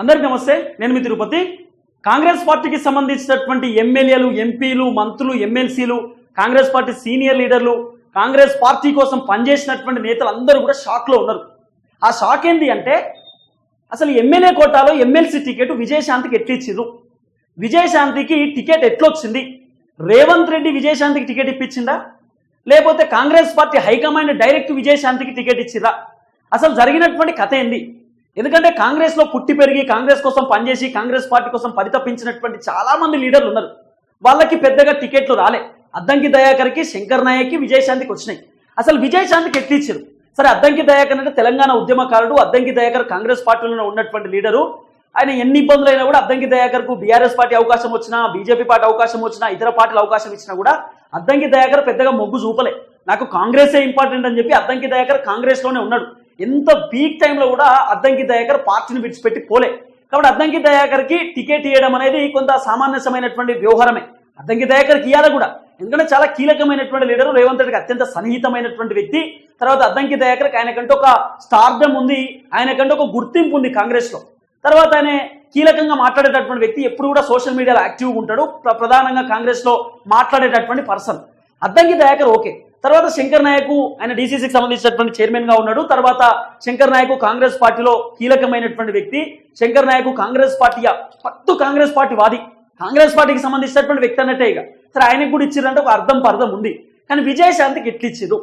అందరికీ నమస్తే నేను మీ తిరుపతి. కాంగ్రెస్ పార్టీకి సంబంధించినటువంటి ఎమ్మెల్యేలు ఎంపీలు మంత్రులు ఎమ్మెల్సీలు కాంగ్రెస్ పార్టీ సీనియర్ లీడర్లు కాంగ్రెస్ పార్టీ కోసం పనిచేసినటువంటి నేతలు అందరూ కూడా షాక్లో ఉన్నారు. ఆ షాక్ ఏంటి అంటే అసలు ఎమ్మెల్యే కోటాలో ఎమ్మెల్సీ టికెట్ విజయశాంతికి ఎట్లిచ్చిరు విజయశాంతికి టికెట్ ఎట్లొచ్చింది? రేవంత్ రెడ్డి విజయశాంతికి టికెట్ ఇప్పించిందా? లేకపోతే Congress party high command direct విజయశాంతికి ticket ఇచ్చిరా అసలు జరిగినటువంటి కథ ఏంది? ఎందుకంటే కాంగ్రెస్లో పుట్టి పెరిగి కాంగ్రెస్ కోసం పనిచేసి కాంగ్రెస్ పార్టీ కోసం పరితపించినటువంటి చాలా మంది లీడర్లు ఉన్నారు. వాళ్ళకి పెద్దగా టికెట్లు రాలే. అద్దంకి దయాకర్కి శంకర్ నాయక్కి విజయశాంతికి వచ్చినాయి. అసలు విజయశాంతికి ఎట్లిచ్చారు సరే అద్దంకి దయాకర్ అంటే తెలంగాణ ఉద్యమకారుడు అద్దంకి దయాకర్ కాంగ్రెస్ పార్టీలో ఉన్నటువంటి లీడరు. ఆయన ఎన్ని ఇబ్బందులు అయినా కూడా అద్దంకి దయాకర్కు బీఆర్ఎస్ పార్టీ అవకాశం వచ్చినా బీజేపీ పార్టీ అవకాశం వచ్చినా ఇతర పార్టీలు అవకాశం ఇచ్చినా కూడా అద్దంకి దయాకర్ పెద్దగా మొగ్గు చూపలే. నాకు కాంగ్రెసే ఇంపార్టెంట్ అని చెప్పి అద్దంకి దయాకర్ కాంగ్రెస్లోనే ఉన్నాడు. ఎంత పీక్ టైంలో కూడా అద్దంకి దయాకర్ పార్టీని విడిచిపెట్టి పోలే. కాబట్టి అద్దంకి దయాకర్కి టికెట్ ఇవ్వడం అనేది కొంత సామాన్యమైనటువంటి వ్యవహారమే. అద్దంకి దయాకర్కి ఇవ్వాలి కూడా. ఎందుకంటే చాలా కీలకమైనటువంటి లీడరు రేవంత్ రెడ్డికి అత్యంత సన్నిహితమైనటువంటి వ్యక్తి. తర్వాత అద్దంకి దయాకర్కి ఆయనకంటే ఒక స్టార్డమ్ ఉంది. ఆయనకంటే ఒక గుర్తింపు ఉంది కాంగ్రెస్లో. తర్వాత ఆయన కీలకంగా మాట్లాడేటటువంటి వ్యక్తి ఎప్పుడు కూడా సోషల్ మీడియాలో యాక్టివ్గా ఉంటాడు. ప్ర- ప్రధానంగా కాంగ్రెస్లో మాట్లాడేటటువంటి పర్సన్ అద్దంకి దయాకర్ ఓకే. తర్వాత శంకర్ నాయకు ఆయన డీసీసీకి సంబంధించినటువంటి చైర్మన్గా ఉన్నాడు. తర్వాత శంకర్ నాయకు కాంగ్రెస్ పార్టీలో కీలకమైనటువంటి వ్యక్తి. శంకర్ నాయకు కాంగ్రెస్ పార్టీ పట్టు కాంగ్రెస్ పార్టీ వాది. కాంగ్రెస్ పార్టీకి సంబంధించినటువంటి వ్యక్తి అన్నట్టే ఇక. సరే ఆయనకు కూడా ఇచ్చిరంటే ఒక అర్థం పర్థం ఉంది. కానీ విజయశాంతికి ఎట్లు ఇచ్చిర్రు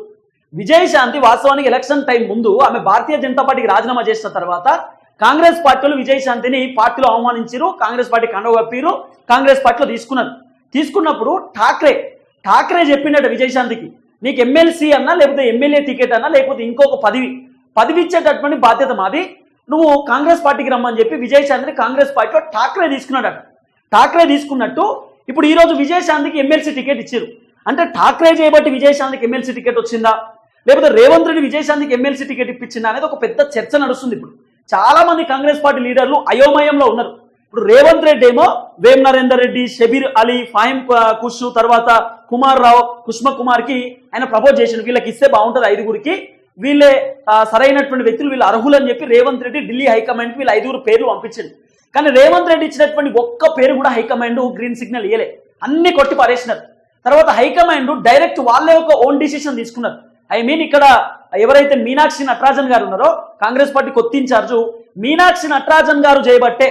విజయశాంతి వాస్తవానికి ఎలక్షన్ టైం ముందు ఆమె భారతీయ జనతా పార్టీకి రాజీనామా చేసిన తర్వాత కాంగ్రెస్ పార్టీలో విజయశాంతిని పార్టీలో అవమానించారు కాంగ్రెస్ పార్టీ కండవ కాంగ్రెస్ పార్టీలో తీసుకున్నారు. తీసుకున్నప్పుడు ఠాక్రే ఠాక్రే చెప్పినట్టు విజయశాంతికి నీకు ఎమ్మెల్సీ అన్నా లేకపోతే ఎమ్మెల్యే టికెట్ అన్నా లేకపోతే ఇంకొక పదవి. పదవి ఇచ్చేటటువంటి బాధ్యత మాది. నువ్వు కాంగ్రెస్ పార్టీకి రమ్మని చెప్పి విజయశాంతిని కాంగ్రెస్ పార్టీలో ఠాక్రే తీసుకున్నాడట. ఠాక్రే తీసుకున్నట్టు ఇప్పుడు ఈ రోజు విజయశాంతికి ఎమ్మెల్సీ టికెట్ ఇచ్చారు అంటే ఠాక్రే చేయబట్టి విజయశాంతికి ఎమ్మెల్సీ టికెట్ వచ్చిందా? లేకపోతే రేవంత్ రెడ్డి విజయశాంతికి ఎమ్మెల్సీ టికెట్ ఇప్పించిందా అనేది ఒక పెద్ద చర్చ నడుస్తుంది ఇప్పుడు. చాలా మంది కాంగ్రెస్ పార్టీ లీడర్లు అయోమయంలో ఉన్నారు. ఇప్పుడు రేవంత్ రెడ్డి ఏమో వేం నరేందర్ రెడ్డి షబీర్ అలీ ఫాహిం కుషు కుష్ తర్వాత కుమార్ రావు కుష్మ కుమార్కి ఆయన ప్రపోజ్ చేసిన వీళ్ళకి ఇస్తే బాగుంటుంది ఐదుగురికి. వీళ్ళే సరైనటువంటి వ్యక్తులు వీళ్ళు అర్హులు అని చెప్పి రేవంత్ రెడ్డి ఢిల్లీ హైకమాండ్ వీళ్ళు ఐదుగురు పేర్లు పంపించింది కానీ రేవంత్ రెడ్డి ఇచ్చినటువంటి ఒక్క పేరు కూడా హైకమాండ్ గ్రీన్ సిగ్నల్ ఇయ్యలే. అన్ని కొట్టి పారేసినారు. తర్వాత హైకమాండ్ డైరెక్ట్ వాళ్ళే ఒక ఓన్ డిసిషన్ తీసుకున్నారు. ఐ మీన్ ఇక్కడ ఎవరైతే మీనాక్షి నటరాజన్ గారు ఉన్నారో కాంగ్రెస్ పార్టీ కొత్త ఇన్ఛార్జు మీనాక్షి నటరాజన్ గారు చేయబట్టే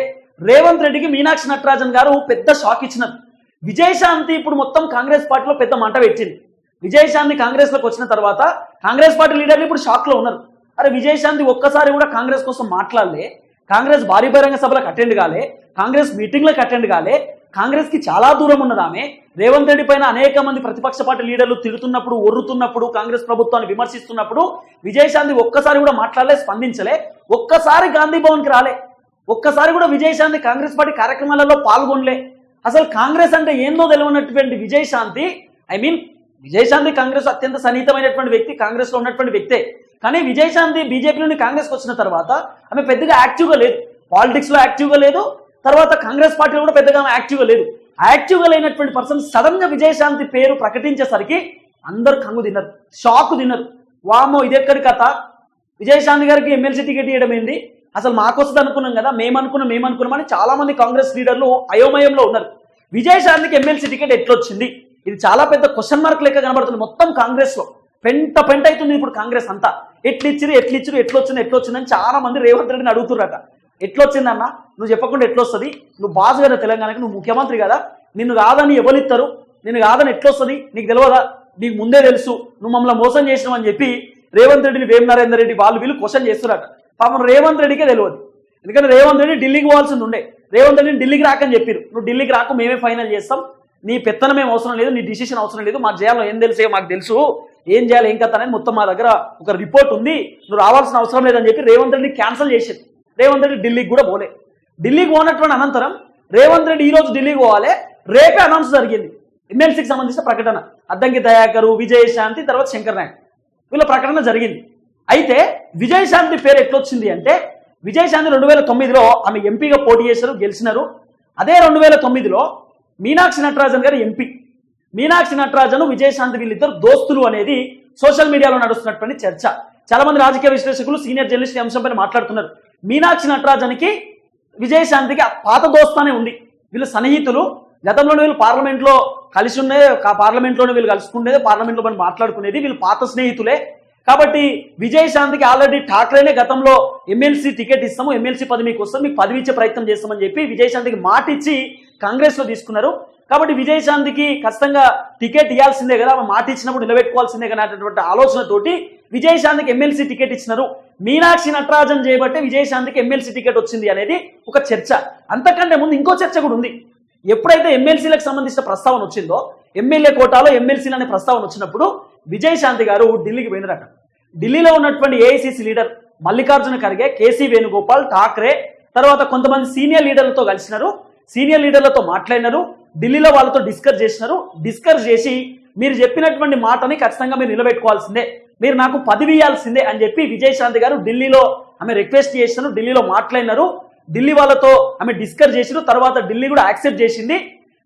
రేవంత్ రెడ్డికి మీనాక్షి నటరాజన్ గారు పెద్ద షాక్ ఇచ్చినారు. విజయశాంతి ఇప్పుడు మొత్తం కాంగ్రెస్ పార్టీలో పెద్ద మంట పెట్టింది. విజయశాంతి కాంగ్రెస్లోకి వచ్చిన తర్వాత కాంగ్రెస్ పార్టీ లీడర్లు ఇప్పుడు షాక్లో ఉన్నారు. అరే విజయశాంతి ఒక్కసారి కూడా కాంగ్రెస్ కోసం మాట్లాడలే. కాంగ్రెస్ భారీ బహిరంగ సభలకు అటెండ్ కాలే. కాంగ్రెస్ మీటింగ్లకు అటెండ్ కాలే. కాంగ్రెస్కి చాలా దూరం ఉన్నదామె రేవంత్ రెడ్డి పైన అనేక మంది ప్రతిపక్ష పార్టీ లీడర్లు తిడుతున్నప్పుడు ఒర్రుతున్నప్పుడు కాంగ్రెస్ ప్రభుత్వాన్ని విమర్శిస్తున్నప్పుడు విజయశాంతి ఒక్కసారి కూడా మాట్లాడలే స్పందించలే. ఒక్కసారి గాంధీ భవన్కి రాలే. ఒక్కసారి కూడా విజయశాంతి కాంగ్రెస్ పార్టీ కార్యక్రమాలలో పాల్గొనలే. అసలు కాంగ్రెస్ అంటే ఏందో తెలియనటువంటి విజయశాంతి ఐ మీన్ విజయశాంతి కాంగ్రెస్ అత్యంత సన్నిహితమైనటువంటి వ్యక్తి కాంగ్రెస్లో ఉన్నటువంటి వ్యక్తే. కానీ విజయశాంతి బీజేపీ నుండి కాంగ్రెస్ వచ్చిన తర్వాత ఆమె పెద్దగా యాక్టివ్గా లేదు. పాలిటిక్స్లో యాక్టివ్గా లేదు. తర్వాత కాంగ్రెస్ పార్టీలో కూడా పెద్దగా ఆమె యాక్టివ్గా లేదు. యాక్టివ్గా లేనటువంటి పర్సన్ సడన్గా విజయశాంతి పేరు ప్రకటించేసరికి అందరు కంగు తిన్నారు. షాక్ తిన్నారు. వామో ఇదెక్కడి కథ? విజయశాంతి గారికి ఎమ్మెల్సీ టికెట్ ఇవ్వడం ఏంది? అసలు మాకొస్తుంది అనుకున్నాం కదా మేము మేమనుకున్నామని మేము చాలా మంది కాంగ్రెస్ లీడర్లు అయోమయంలో ఉన్నారు. విజయశాంతికి ఎమ్మెల్సీ టికెట్ ఎట్లొచ్చింది? ఇది చాలా పెద్ద క్వశ్చన్ మార్క్ లెక్క కనబడుతుంది మొత్తం కాంగ్రెస్లో. పెంట పెంట అవుతుంది ఇప్పుడు కాంగ్రెస్ అంతా. ఎట్లిచ్చిరు ఎట్లిచ్చిరు ఎట్లొచ్చింది ఎట్లొచ్చిందని చాలా మంది రేవంత్ రెడ్డిని అడుగుతుర్రట. ఎట్లొచ్చిందన్న నువ్వు చెప్పకుండా ఎట్లొస్తుంది? నువ్వు బాస్ కదా తెలంగాణకి నువ్వు ముఖ్యమంత్రి కదా. నిన్ను కాదని ఎవరిస్తారు నిన్ను కాదని ఎట్లొస్తుంది? నీకు తెలియదా నీకు ముందే తెలుసు. నువ్వు మమ్మల్ని మోసం చేసినావు అని చెప్పి రేవంత్ రెడ్డిని వేమ నరేందర్ రెడ్డి వాళ్ళు వీళ్ళు క్వశ్చన్ చేస్తున్నారట పాపం రేవంత్ రెడ్డికే తెలియదు ఎందుకంటే రేవంత్ రెడ్డి ఢిల్లీకి పోవాల్సింది ఉండే. రేవంత్ రెడ్డిని ఢిల్లీకి రాకని చెప్పారు నువ్వు ఢిల్లీకి రాకు మేమే ఫైనల్ చేస్తాం. నీ పెత్తనం ఏం అవసరం లేదు నీ డిసిషన్ అవసరం లేదు మా చేయాలో ఏం తెలిసే మాకు తెలుసు. ఏం చేయాలి ఏం కథ అనేది మొత్తం మా దగ్గర ఒక రిపోర్ట్ ఉంది. నువ్వు రావాల్సిన అవసరం లేదని చెప్పి రేవంత్ రెడ్డి క్యాన్సిల్ చేసేది. రేవంత్ రెడ్డి ఢిల్లీకి కూడా పోలే. ఢిల్లీకి పోనటువంటి అనంతరం రేవంత్ రెడ్డి ఈ రోజు ఢిల్లీకి పోవాలి. రేపే అనౌన్స్ జరిగింది. ఎమ్మెల్సీకి సంబంధించిన ప్రకటన. అద్దంకి దయాకరు విజయశాంతి తర్వాత శంకర్ నాయక్. వీళ్ళ ప్రకటన జరిగింది. అయితే విజయశాంతి పేరు ఎట్లొచ్చింది అంటే విజయశాంతి రెండు వేల తొమ్మిదిలో ఆమె ఎంపీగా పోటీ చేశారు గెలిచినారు. అదే రెండు వేల తొమ్మిదిలో మీనాక్షి నటరాజన్ గారు ఎంపీ. మీనాక్షి నటరాజను విజయశాంతి వీళ్ళిద్దరు దోస్తులు అనేది సోషల్ మీడియాలో నడుస్తున్నటువంటి చర్చ. చాలా మంది రాజకీయ విశ్లేషకులు సీనియర్ జర్నలిస్ట్ అంశం అంశంపై మాట్లాడుతున్నారు. మీనాక్షి నటరాజన్కి విజయశాంతికి పాత దోస్తానే ఉంది. వీళ్ళు సన్నిహితులు గతంలోనే వీళ్ళు పార్లమెంట్లో కలిసి ఉండే పార్లమెంట్లోనే వీళ్ళు కలుసుకునేది పార్లమెంట్లో మనం మాట్లాడుకునేది వీళ్ళు పాత స్నేహితులే. కాబట్టి విజయశాంతికి ఆల్రెడీ ఠాక్రేనే గతంలో ఎమ్మెల్సీ టికెట్ ఇస్తాము ఎమ్మెల్సీ పదవి మీకు వస్తాం మీకు పదవి ఇచ్చే ప్రయత్నం చేస్తామని చెప్పి విజయశాంతికి మాట ఇచ్చి కాంగ్రెస్లో తీసుకున్నారు. కాబట్టి విజయశాంతికి ఖచ్చితంగా టికెట్ ఇవ్వాల్సిందే కదా మాట ఇచ్చినప్పుడు నిలబెట్టుకోవాల్సిందే కదా అనేటటువంటి ఆలోచనతోటి విజయశాంతికి ఎమ్మెల్సీ టికెట్ ఇచ్చినారు. మీనాక్షి నటరాజన్ చేయబట్టే విజయశాంతికి ఎమ్మెల్సీ టికెట్ వచ్చింది అనేది ఒక చర్చ. అంతకంటే ముందు ఇంకో చర్చ కూడా ఉంది. ఎప్పుడైతే ఎమ్మెల్సీలకు సంబంధించిన ప్రస్తావన వచ్చిందో ఎమ్మెల్యే కోటాలో ఎమ్మెల్సీలు అనే ప్రస్తావన వచ్చినప్పుడు విజయశాంతి గారు ఢిల్లీకి పోయినారట. ఢిల్లీలో ఉన్నటువంటి AICC leader Mallikarjuna Kharge KC Venugopal Thackeray తర్వాత కొంతమంది సీనియర్ లీడర్లతో కలిసినారు. సీనియర్ లీడర్లతో మాట్లాడినారు. ఢిల్లీలో వాళ్ళతో డిస్కస్ చేసినారు. డిస్కస్ చేసి మీరు చెప్పినటువంటి మాటని ఖచ్చితంగా మీరు నిలబెట్టుకోవాల్సిందే. మీరు నాకు పదవి ఇవ్వాల్సిందే అని చెప్పి విజయశాంతి గారు ఢిల్లీలో ఆమె రిక్వెస్ట్ చేసినారు. ఢిల్లీలో మాట్లాడినారు. ఢిల్లీ వాళ్ళతో ఆమె డిస్కస్ చేసినారు. తర్వాత ఢిల్లీ కూడా యాక్సెప్ట్ చేసింది.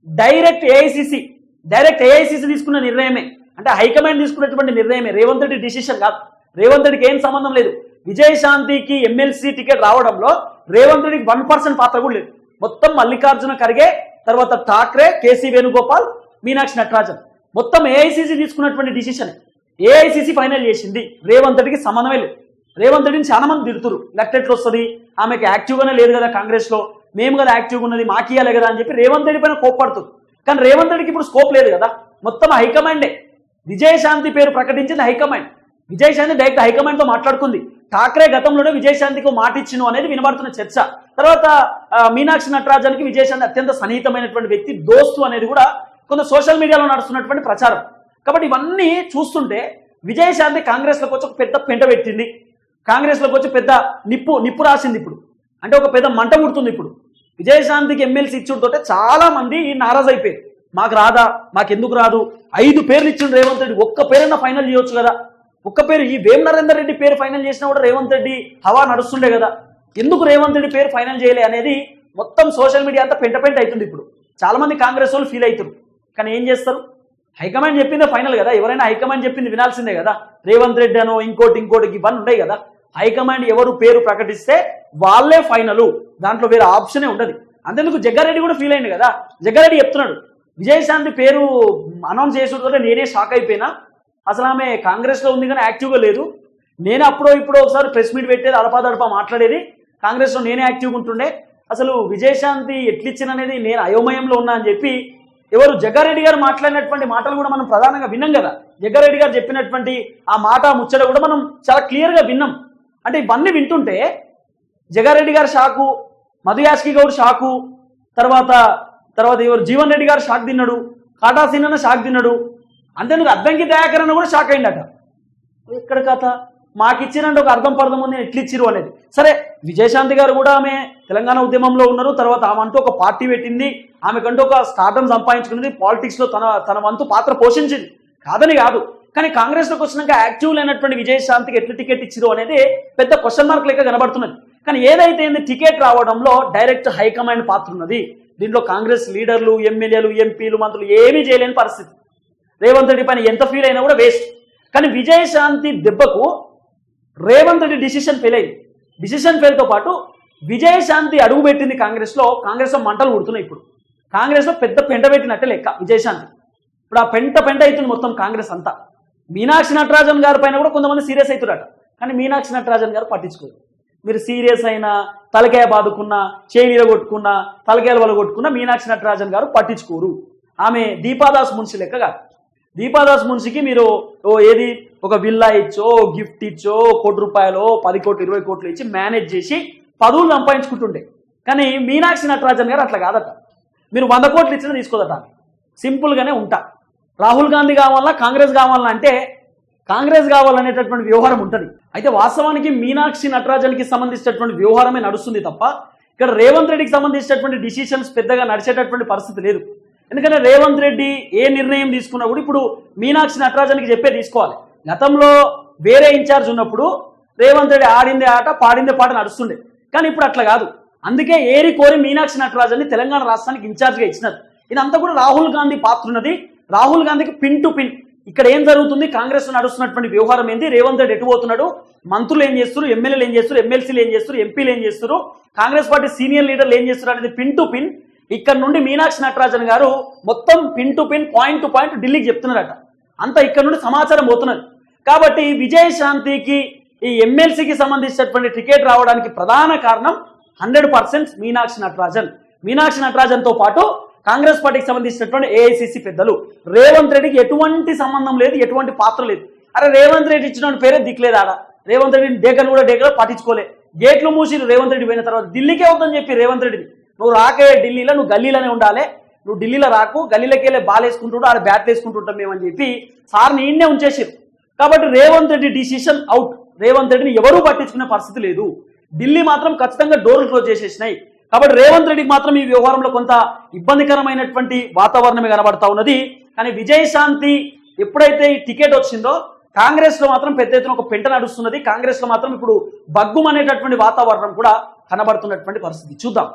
డైరెక్ట్ ఏఐసిసి డైరెక్ట్ ఏఐసిసి తీసుకున్న నిర్ణయమే. అంటే హైకమాండ్ తీసుకున్నటువంటి నిర్ణయమే. రేవంత్ రెడ్డి డిసిషన్ కాదు. రేవంత్ రెడ్డికి ఏం సంబంధం లేదు. విజయశాంతికి ఎమ్మెల్సీ టికెట్ రావడంలో రేవంత్ రెడ్డికి వన్ పర్సెంట్ పాత్ర కూడా లేదు. మొత్తం మల్లికార్జున ఖర్గే తర్వాత ఠాక్రే కేసీ వేణుగోపాల్ మీనాక్షి నటరాజన్. మొత్తం ఏఐసిసి తీసుకున్నటువంటి డిసిషన్ ఏఐసిసి ఫైనల్ చేసింది. రేవంత్ రెడ్డికి సంబంధమే లేదు. రేవంత్ రెడ్డిని చాలా మంది తిడుతురు లెక్టెట్లు వస్తుంది ఆమెకి యాక్టివ్గానే లేదు కదా కాంగ్రెస్లో మేము కదా యాక్టివ్గా ఉన్నది మాకియాలే కదా అని చెప్పి రేవంత్ రెడ్డి పైన కోప్పడుతుంది. కానీ రేవంత్ రెడ్డికి ఇప్పుడు స్కోప్ లేదు కదా. మొత్తం హైకమాండే విజయశాంతి పేరు ప్రకటించింది హైకమాండ్. విజయశాంతి డైరెక్ట్ హైకమాండ్తో మాట్లాడుకుంది. ఠాక్రే గతంలోనే విజయశాంతికి మాట ఇచ్చిను అనేది వినబడుతున్న చర్చ. తర్వాత మీనాక్షి నటరాజన్కి విజయశాంతి అత్యంత సన్నిహితమైనటువంటి వ్యక్తి దోస్తు అనేది కూడా కొంత సోషల్ మీడియాలో నడుస్తున్నటువంటి ప్రచారం. కాబట్టి ఇవన్నీ చూస్తుంటే విజయశాంతి కాంగ్రెస్లోకి వచ్చి ఒక పెద్ద పెంట పెట్టింది. కాంగ్రెస్లోకి వచ్చి పెద్ద నిప్పు నిప్పు రాసింది ఇప్పుడు. అంటే ఒక పెద్ద మంట ముడుతుంది ఇప్పుడు. విజయశాంతికి ఎమ్మెల్సీ ఇచ్చుడుతోటే చాలా మంది నారాజ్ అయిపోయారు మాకు రాదా? మాకెందుకు రాదు? ఐదు పేర్లు ఇచ్చిండు రేవంత్ రెడ్డి ఒక్క పేరైనా ఫైనల్ చేయొచ్చు కదా? ఒక్క పేరు ఈ వేం నరేందర్ రెడ్డి పేరు ఫైనల్ చేసినా కూడా రేవంత్ రెడ్డి హవా నడుస్తుండే కదా? ఎందుకు రేవంత్ రెడ్డి పేరు ఫైనల్ చేయలే అనేది మొత్తం సోషల్ మీడియా అంతా పెంట పెంట అవుతుంది ఇప్పుడు. చాలా మంది కాంగ్రెస్ వాళ్ళు ఫీల్ అవుతారు. కానీ ఏం చేస్తారు? హైకమాండ్ చెప్పిందే ఫైనల్ కదా? ఎవరైనా హైకమాండ్ చెప్పింది వినాల్సిందే కదా? రేవంత్ రెడ్డి అనో ఇంకోటి ఇంకోటి ఇవన్నీ ఉన్నాయి కదా? హైకమాండ్ ఎవరు పేరు ప్రకటిస్తే వాళ్ళే ఫైనల్ దాంట్లో వేరే ఆప్షనే ఉండదు. అంతేందుకు? జగ్గారెడ్డి కూడా ఫీల్ అయింది కదా? జగ్గారెడ్డి చెప్తున్నాడు. విజయశాంతి పేరు అనౌన్స్ చేసుకుంటే నేనే షాక్ అయిపోయినా. అసలు ఆమె కాంగ్రెస్లో ఉంది కానీ యాక్టివ్గా లేదు. నేను అప్పుడో ఇప్పుడో ఒకసారి ప్రెస్ మీట్ పెట్టేది అడపాదడపా మాట్లాడేది. కాంగ్రెస్లో నేనే యాక్టివ్గా ఉంటుండే. అసలు విజయశాంతి ఎట్లిచ్చిన అనేది నేను అయోమయంలో ఉన్నా అని చెప్పి ఎవరు జగ్గారెడ్డి గారు మాట్లాడినటువంటి మాటలు కూడా మనం ప్రధానంగా విన్నాం కదా. జగ్గారెడ్డి గారు చెప్పినటువంటి ఆ మాట ముచ్చట కూడా మనం చాలా క్లియర్గా విన్నాం. అంటే ఇవన్నీ వింటుంటే జగారెడ్డి గారు షాకు మధుయాస్కి గౌడ్ షాకు తర్వాత తర్వాత ఎవరు జీవన్ రెడ్డి గారు షాక్ తిన్నాడు కాటా సిన్న షాక్ తిన్నాడు. అంతేందుకు అద్దంకి దయాకర్ అన్న కూడా షాక్ అయిందట. ఎక్కడ కథ? మాకు ఒక అర్థం పర్థం ఉంది ఎట్లు ఇచ్చిరు అనేది. సరే విజయశాంతి గారు కూడా ఆమె తెలంగాణ ఉద్యమంలో ఉన్నారు తర్వాత ఆమె అంటూ ఒక పార్టీ పెట్టింది ఆమెకంటూ ఒక స్టార్టం సంపాదించుకున్నది పాలిటిక్స్లో తన తన వంతు పాత్ర పోషించింది. కాదని కాదు. కానీ కాంగ్రెస్లోకి వచ్చినాక యాక్టివ్ లేనటువంటి విజయశాంతికి ఎట్లా టికెట్ ఇచ్చిరు అనేది పెద్ద క్వశ్చన్ మార్క్ లెక్క కనబడుతున్నది. కానీ ఏదైతే ఏంది టికెట్ రావడంలో డైరెక్ట్ హైకమాండ్ పాత్ర ఉన్నది. దీంట్లో కాంగ్రెస్ లీడర్లు ఎమ్మెల్యేలు ఎంపీలు మంత్రులు ఏమీ చేయలేని పరిస్థితి. రేవంత్ రెడ్డి పైన ఎంత ఫీల్ అయినా కూడా వేస్ట్ కానీ విజయశాంతి దెబ్బకు రేవంత్ రెడ్డి డిసిషన్ ఫెయిల్ అయింది. డిసిషన్ ఫెయిల్తో పాటు విజయశాంతి అడుగు పెట్టింది కాంగ్రెస్లో కాంగ్రెస్లో మంటలు ఉడుతున్నాయి ఇప్పుడు. కాంగ్రెస్లో పెద్ద పెంట పెట్టినట్టే లెక్క విజయశాంతి. ఇప్పుడు ఆ పెంట పెంట అవుతుంది మొత్తం కాంగ్రెస్ అంతా. మీనాక్షి నటరాజన్ గారి పైన కూడా కొంతమంది సీరియస్ అవుతున్నారట కానీ మీనాక్షి నటరాజన్ గారు పట్టించుకోరు. మీరు సీరియస్ అయినా తలకాయ బాదుకున్నా చేయి కొట్టుకున్నా తలకాయలు వలగొట్టుకున్నా మీనాక్షి నటరాజన్ గారు పట్టించుకోరు. ఆమె దీపాదాస్ మున్షి లెక్క కాదు. దీపాదాస్ మున్షికి మీరు ఓ ఏది ఒక విల్లా ఇచ్చో గిఫ్ట్ ఇచ్చో కోటి రూపాయలు పది కోట్లు ఇరవై కోట్లు ఇచ్చి మేనేజ్ చేసి పదవులు సంపాదించుకుంటుండే. కానీ మీనాక్షి నటరాజన్ గారు అట్లా కాదట. మీరు వంద కోట్లు ఇచ్చినా తీసుకోదట. సింపుల్గానే ఉంటా. రాహుల్ గాంధీ కావాలా కాంగ్రెస్ కావాలన్నా అంటే కాంగ్రెస్ కావాలనేటటువంటి వ్యవహారం ఉంటుంది. అయితే వాస్తవానికి మీనాక్షి నటరాజన్కి సంబంధించినటువంటి వ్యవహారమే నడుస్తుంది తప్ప ఇక్కడ రేవంత్ రెడ్డికి సంబంధించినటువంటి డిసిషన్స్ పెద్దగా నడిచేటటువంటి పరిస్థితి లేదు. ఎందుకంటే రేవంత్ రెడ్డి ఏ నిర్ణయం తీసుకున్నా కూడా ఇప్పుడు మీనాక్షి నటరాజన్కి చెప్పే తీసుకోవాలి. గతంలో వేరే ఇన్ఛార్జ్ ఉన్నప్పుడు రేవంత్ రెడ్డి ఆడిందే ఆట పాడిందే పాట నడుస్తుండే. కానీ ఇప్పుడు అట్లా కాదు. అందుకే ఏరి కోరి మీనాక్షి నటరాజన్ని తెలంగాణ రాష్ట్రానికి ఇన్ఛార్జ్గా ఇచ్చినారు. ఇదంతా కూడా రాహుల్ గాంధీ పాత్ర ఉన్నది. రాహుల్ గాంధీకి పిన్ టు పిన్ ఇక్కడ ఏం జరుగుతుంది? కాంగ్రెస్ నడుస్తున్నటువంటి వ్యవహారం ఏంది? రేవంత్ రెడ్డి ఎటుపోతున్నాడు మంత్రులు ఏం చేస్తారు ఎమ్మెల్యేలు ఏం చేస్తారు ఎమ్మెల్సీలు ఏం చేస్తారు ఎంపీలు ఏం చేస్తారు కాంగ్రెస్ పార్టీ సీనియర్ లీడర్లు ఏం చేస్తారు అనేది పిన్ టు పిన్ ఇక్కడ నుండి మీనాక్షి నటరాజన్ గారు మొత్తం pin to pin point to point ఢిల్లీకి చెప్తున్నారట. అంతా ఇక్కడ నుండి సమాచారం పోతున్నది. కాబట్టి విజయశాంతికి ఈ ఎమ్మెల్సీకి సంబంధించినటువంటి టికెట్ రావడానికి ప్రధాన కారణం హండ్రెడ్ పర్సెంట్ మీనాక్షి నటరాజన్. మీనాక్షి నటరాజన్తో పాటు కాంగ్రెస్ పార్టీకి సంబంధించినటువంటి ఏఐసిసి పెద్దలు. రేవంత్ రెడ్డికి ఎటువంటి సంబంధం లేదు ఎటువంటి పాత్ర లేదు. అరే రేవంత్ రెడ్డి ఇచ్చిన పేరే దిక్కులేదు ఆడ? రేవంత్ రెడ్డిని డేకన్ కూడా డేకలో పట్టించుకోలే గేట్లు మూసి రేవంత్ రెడ్డి పోయిన తర్వాత. ఢిల్లీకే వద్దని చెప్పి రేవంత్ రెడ్డిని. నువ్వు రాకే ఢిల్లీలో నువ్వు గల్లీలోనే ఉండాలి. నువ్వు ఢిల్లీలో రాకు గల్లీలోకి వెళ్ళి బాల్ వేసుకుంటుంటూ ఆడ బ్యాట్లు వేసుకుంటుంటాం మేమని చెప్పి సార్ని ఈయన్నే ఉంచేసారు. కాబట్టి రేవంత్ రెడ్డి డిసిషన్ అవుట్. రేవంత్ రెడ్డిని ఎవరూ పట్టించుకునే పరిస్థితి లేదు. ఢిల్లీ మాత్రం ఖచ్చితంగా డోర్లు క్లోజ్ చేసేసినాయి. కాబట్టి రేవంత్ రెడ్డికి మాత్రం ఈ వ్యవహారంలో కొంత ఇబ్బందికరమైనటువంటి వాతావరణమే కనబడతా ఉన్నది. కానీ విజయశాంతి ఎప్పుడైతే ఈ టికెట్ వచ్చిందో కాంగ్రెస్లో మాత్రం పెద్ద ఎత్తున ఒక పెంట నడుస్తున్నది. కాంగ్రెస్లో మాత్రం ఇప్పుడు బగ్గుమనేటటువంటి వాతావరణం కూడా కనబడుతున్నటువంటి పరిస్థితి. చూద్దాం.